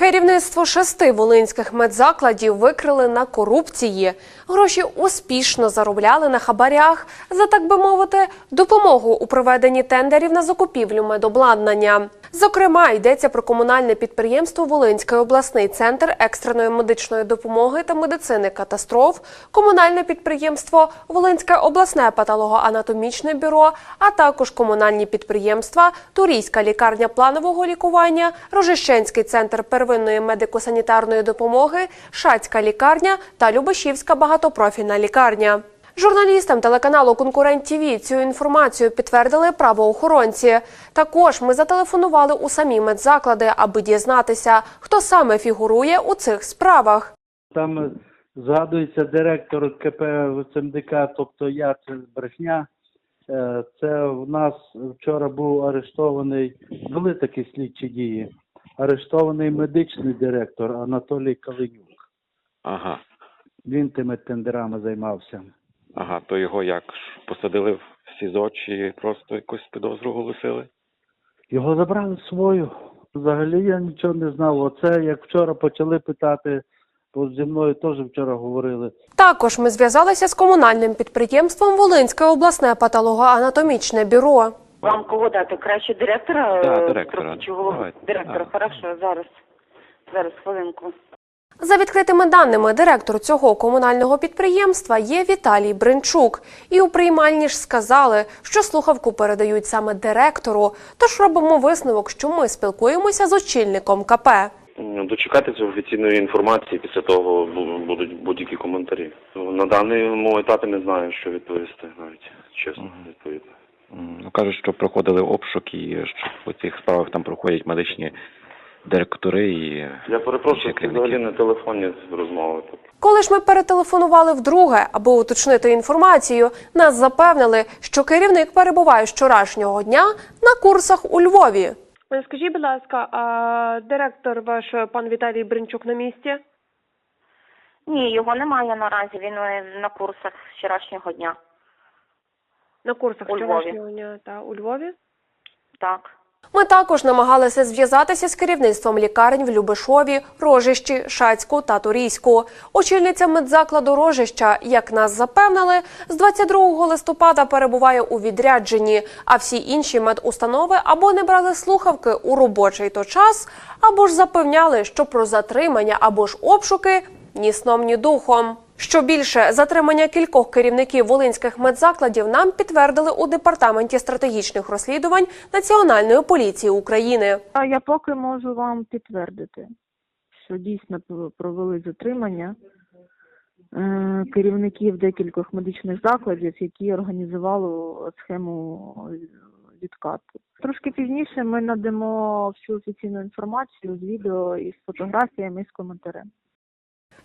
Керівництво шести волинських медзакладів викрили на корупції. Гроші успішно заробляли на хабарях за так би мовити допомогу у проведенні тендерів на закупівлю медобладнання. Зокрема, йдеться про комунальне підприємство Волинський обласний центр екстреної медичної допомоги та медицини катастроф, комунальне підприємство Волинське обласне патологоанатомічне бюро, а також комунальні підприємства Турійська лікарня планового лікування, Рожищенський центр первинної медико-санітарної допомоги, Шацька лікарня та Любешівська багатопрофільна лікарня. Журналістам телеканалу Конкурент ТІВІ цю інформацію підтвердили правоохоронці. Також ми зателефонували у самі медзаклади, аби дізнатися, хто саме фігурує у цих справах. Там згадується директор КП ЦМДК, тобто я це брехня. Е, Це в нас вчора був арештований, були такі слідчі дії. Арештований медичний директор Анатолій Калинюк. Ага, Він тими тендерами займався. ага, то його як посадили в СІЗО чи просто якусь підозру оголосили? Його забрали свою. Взагалі я нічого не знав. Оце як вчора почали питати, бо зі мною теж вчора говорили. Також ми зв'язалися з комунальним підприємством Волинське обласне патологоанатомічне бюро. Вам кого дати? Краще директора? Да, е, директора. Давайте. Директора, Да. хорошо, зараз. Зараз, хвилинку. За відкритими даними, директор цього комунального підприємства є Віталій Бринчук. І у приймальні ж сказали, що слухавку передають саме директору. Тож робимо висновок, що ми спілкуємося з очільником КП. Ну, Дочекатися офіційної інформації, після того бу- будуть будь-які коментарі. На даному етапі не знаю, що відповісти навіть, чесно відповідно. Ну, кажуть, що проходили обшук і що по цих справах там проходять медичні директори і Я перепрошую, це взагалі не телефонні розмови. тут. Коли ж ми перетелефонували вдруге, аби уточнити інформацію, нас запевнили, що керівник перебуває з вчорашнього дня на курсах у Львові. Скажіть, будь ласка, а директор ваш пан Віталій Бринчук на місці? Ні, його немає наразі, він е, на курсах з вчорашнього дня. На курсах У Львові. вчорашнього дня та у Львові. Так. Ми також намагалися зв'язатися з керівництвом лікарень в Любешові, Рожищі, Шацьку та Турійську. Очільниця медзакладу Рожища, як нас запевнили, з 22 листопада перебуває у відрядженні, а всі інші медустанови або не брали слухавки у робочий то час, або ж запевняли, що про затримання або ж обшуки ні сном, ні духом. Що більше, затримання кількох керівників волинських медзакладів нам підтвердили у департаменті стратегічних розслідувань Національної поліції України. А я поки можу вам підтвердити, що дійсно провели затримання е, керівників декількох медичних закладів, які організували схему відкату. Трошки пізніше ми надамо всю офіційну інформацію з відео із фотографіями і з коментарем.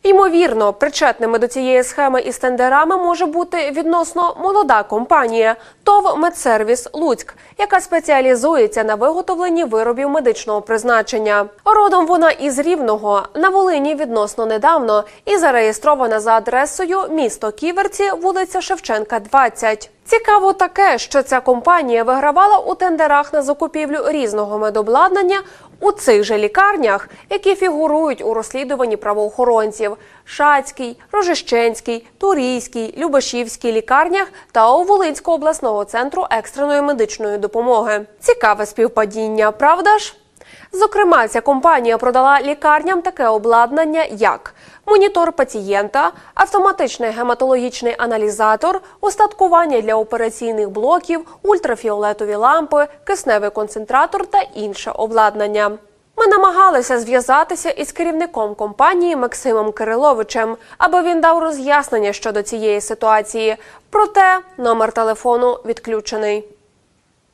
Ймовірно, причетними до цієї схеми із тендерами може бути відносно молода компанія ТОВ «Медсервіс Луцьк», яка спеціалізується на виготовленні виробів медичного призначення. Родом вона із Рівного на Волині відносно недавно і зареєстрована за адресою місто Ківерці, вулиця Шевченка, 20. Цікаво таке, що ця компанія вигравала у тендерах на закупівлю різного медобладнання у цих же лікарнях, які фігурують у розслідуванні правоохоронців: Шацький, Рожищенський, Турійський, Любашівський лікарнях та у Волинського обласного центру екстреної медичної допомоги. Цікаве співпадіння, правда ж? Зокрема, ця компанія продала лікарням таке обладнання, як монітор пацієнта, автоматичний гематологічний аналізатор, устаткування для операційних блоків, ультрафіолетові лампи, кисневий концентратор та інше обладнання. Ми намагалися зв'язатися із керівником компанії Максимом Кириловичем, аби він дав роз'яснення щодо цієї ситуації. Проте номер телефону відключений.